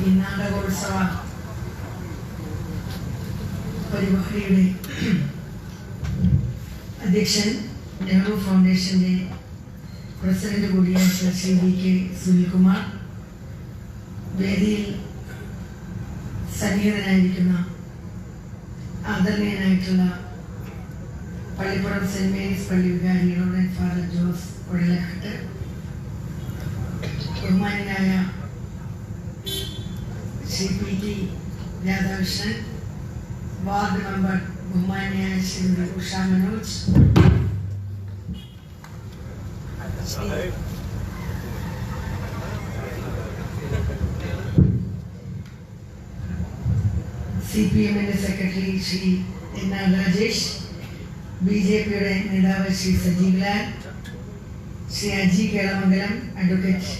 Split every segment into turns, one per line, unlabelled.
ഈ നാടകോത്സവ പരിപാടിയുടെ അധ്യക്ഷൻ നെഹ്റു ഫൗണ്ടേഷന്റെ പ്രസിഡന്റ് കൂടിയായ ശ്രീ വി കെ സുനിൽകുമാർ. വേദിയിൽ സന്നിഹിതനായിരിക്കുന്ന ആദരണീയനായിട്ടുള്ള പള്ളിപ്പുറം സെന്റ് മേരീസ് പള്ളി വികാരി റോഡൻ ഫാദർ ജോസ് കൊഴലക്കട്ട് ബഹുമാനായ Shri P T Radhakrishnan ward member ബഹുമാനായ ശ്രീ ഉഷ മനോജ് സി പി എമ്മിന്റെ secretary Shri N R Rajesh B J പിയുടെ നേതാവ് ശ്രീ സജീവ് ലാൽ ശ്രീ അജി കേളമംഗലം അഡ്വക്കേറ്റ്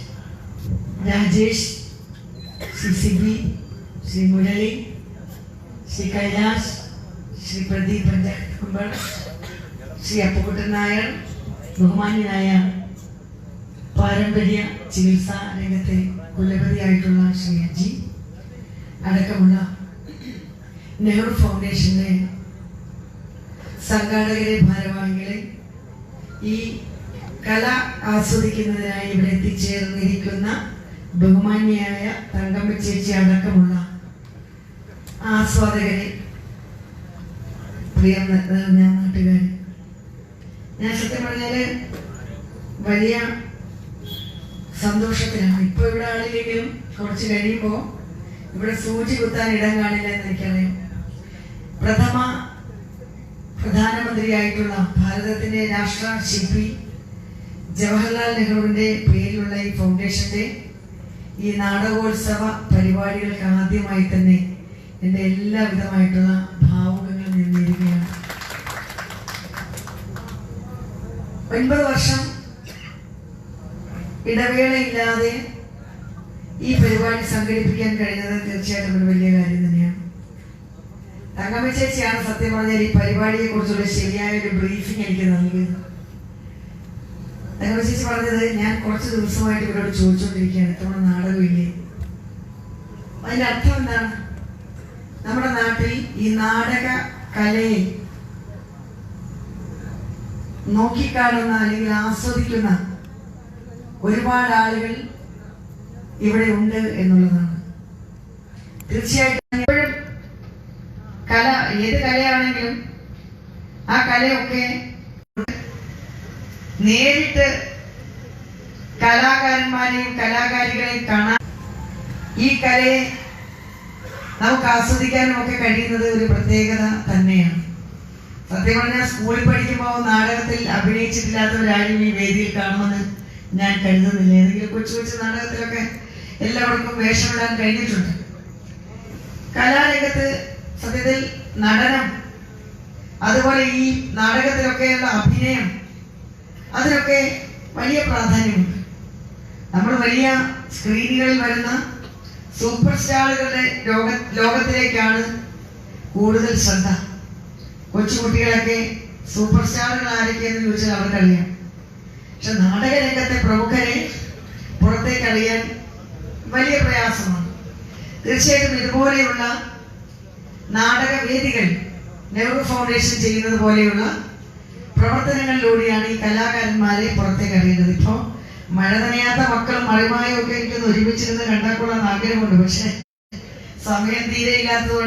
രാജേഷ് ശ്രീ സിബി ശ്രീ മുരളി ശ്രീ കൈലാസ് ശ്രീ പ്രദീപ് പഞ്ചായത്ത് മെമ്പർ ശ്രീ അപ്പുക്കുട്ടൻ നായർ ബഹുമാന്യനായ പാരമ്പര്യ ചികിത്സാ രംഗത്തെ കുലപതിയായിട്ടുള്ള ശ്രീ അജി അടക്കമുള്ള നെഹ്റു ഫൗണ്ടേഷന്റെ സംഘാടകരെ ഭാരവാഹികളെ ഈ കല ആസ്വദിക്കുന്നതിനായി ഇവിടെ എത്തിച്ചേർന്നിരിക്കുന്ന ബഹുമാന്യയായ തങ്കമ്മ ചേച്ചി അടക്കമുള്ള ആസ്വാദകരെ പ്രിയ നാട്ടുകാർ ഞാൻ സത്യം പറഞ്ഞാൽ വലിയ സന്തോഷത്തിലാണ്. ഇപ്പൊ ഇവിടെ ആളില്ലെങ്കിലും കുറച്ച് കഴിയുമ്പോൾ ഇവിടെ സൂചി കുത്താൻ ഇടം കാണില്ല എന്ന് എനിക്കറിയാം. പ്രഥമ പ്രധാനമന്ത്രിയായിട്ടുള്ള ഭാരതത്തിന്റെ രാഷ്ട്ര ശില്പി ജവഹർലാൽ നെഹ്റുവിന്റെ പേരിലുള്ള ഈ ഫൗണ്ടേഷന്റെ ഈ നാടകോത്സവ പരിപാടികൾക്ക് ആദ്യമായി തന്നെ എന്റെ എല്ലാവിധമായിട്ടുള്ള വിധമായിട്ടുള്ള ഭാവുകങ്ങൾ നിന്നിരിക്കുകയാണ്. ഒൻപത് വർഷം ഇടവേളയില്ലാതെ ഈ പരിപാടി സംഘടിപ്പിക്കാൻ കഴിഞ്ഞത് തീർച്ചയായിട്ടും ഒരു വലിയ കാര്യം തന്നെയാണ്. തങ്കമ്മ ചേച്ചിയാണ് സത്യം പറഞ്ഞാൽ ഈ പരിപാടിയെ കുറിച്ചുള്ള ശരിയായ ഒരു ബ്രീഫിംഗ് എനിക്ക് നൽകിയത്. ചേച്ചി പറഞ്ഞത് ഞാൻ കുറച്ച് ദിവസമായിട്ട് ഇവരോട് ചോദിച്ചുകൊണ്ടിരിക്കുകയാണ് ഇത്തവണ നാടകമില്ലേ അതിന്റെ അർത്ഥം എന്താണ്? നമ്മുടെ നാട്ടിൽ ഈ നാടക കലയെ നോക്കിക്കാണുന്ന അല്ലെങ്കിൽ ആസ്വദിക്കുന്ന ഒരുപാട് ആളുകൾ ഇവിടെ ഉണ്ട് എന്നുള്ളതാണ്. തീർച്ചയായിട്ടും എപ്പോഴും കല ഏത് കലയാണെങ്കിലും ആ കലയൊക്കെ നേരിട്ട് കലാകാരന്മാരെയും കലാകാരികളെയും കാണാൻ ഈ കലയെ നമുക്ക് ആസ്വദിക്കാനും ഒക്കെ കഴിയുന്നത് ഒരു പ്രത്യേകത തന്നെയാണ്. സത്യം പറഞ്ഞാൽ സ്കൂളിൽ പഠിക്കുമ്പോൾ നാടകത്തിൽ അഭിനയിച്ചിട്ടില്ലാത്തവരാരും ഈ വേദിയിൽ കാണുമെന്ന് ഞാൻ കരുതുന്നില്ല. ഏതെങ്കിലും കൊച്ചു കൊച്ചു നാടകത്തിലൊക്കെ എല്ലാവർക്കും വേഷമിടാൻ കഴിഞ്ഞിട്ടുണ്ട്. കലാരംഗത്ത് സത്യത്തിൽ നടനം അതുപോലെ ഈ നാടകത്തിലൊക്കെയുള്ള അഭിനയം അതിനൊക്കെ വലിയ പ്രാധാന്യമുണ്ട്. നമ്മൾ വലിയ സ്ക്രീനുകളിൽ വരുന്ന സൂപ്പർ സ്റ്റാറുകളുടെ ലോക ലോകത്തിലേക്കാണ് കൂടുതൽ ശ്രദ്ധ. കൊച്ചുകുട്ടികളൊക്കെ സൂപ്പർ സ്റ്റാറുകൾ ആരൊക്കെയെന്ന് ചോദിച്ചാൽ അവർക്കറിയാം. പക്ഷെ നാടകരംഗത്തെ പ്രമുഖരെ പുറത്തേക്ക് അറിയാൻ വലിയ പ്രയാസമാണ്. തീർച്ചയായിട്ടും ഇതുപോലെയുള്ള നാടകവേദികൾ നെഹ്റു ഫൗണ്ടേഷൻ ചെയ്യുന്നത് പോലെയുള്ള പ്രവർത്തനങ്ങളിലൂടെയാണ് ഈ കലാകാരന്മാരെ പുറത്തേക്ക് അറിയുന്നത് ഇപ്പോൾ മഴ നനയാത്ത മക്കളും മഴമായും ഒക്കെ എനിക്കൊന്ന് ഒരുമിച്ചിരുന്ന് കണ്ടാൽ ആഗ്രഹമുണ്ട്. പക്ഷെ സമയം തീരെ ഇല്ലാത്തതുകൊണ്ട്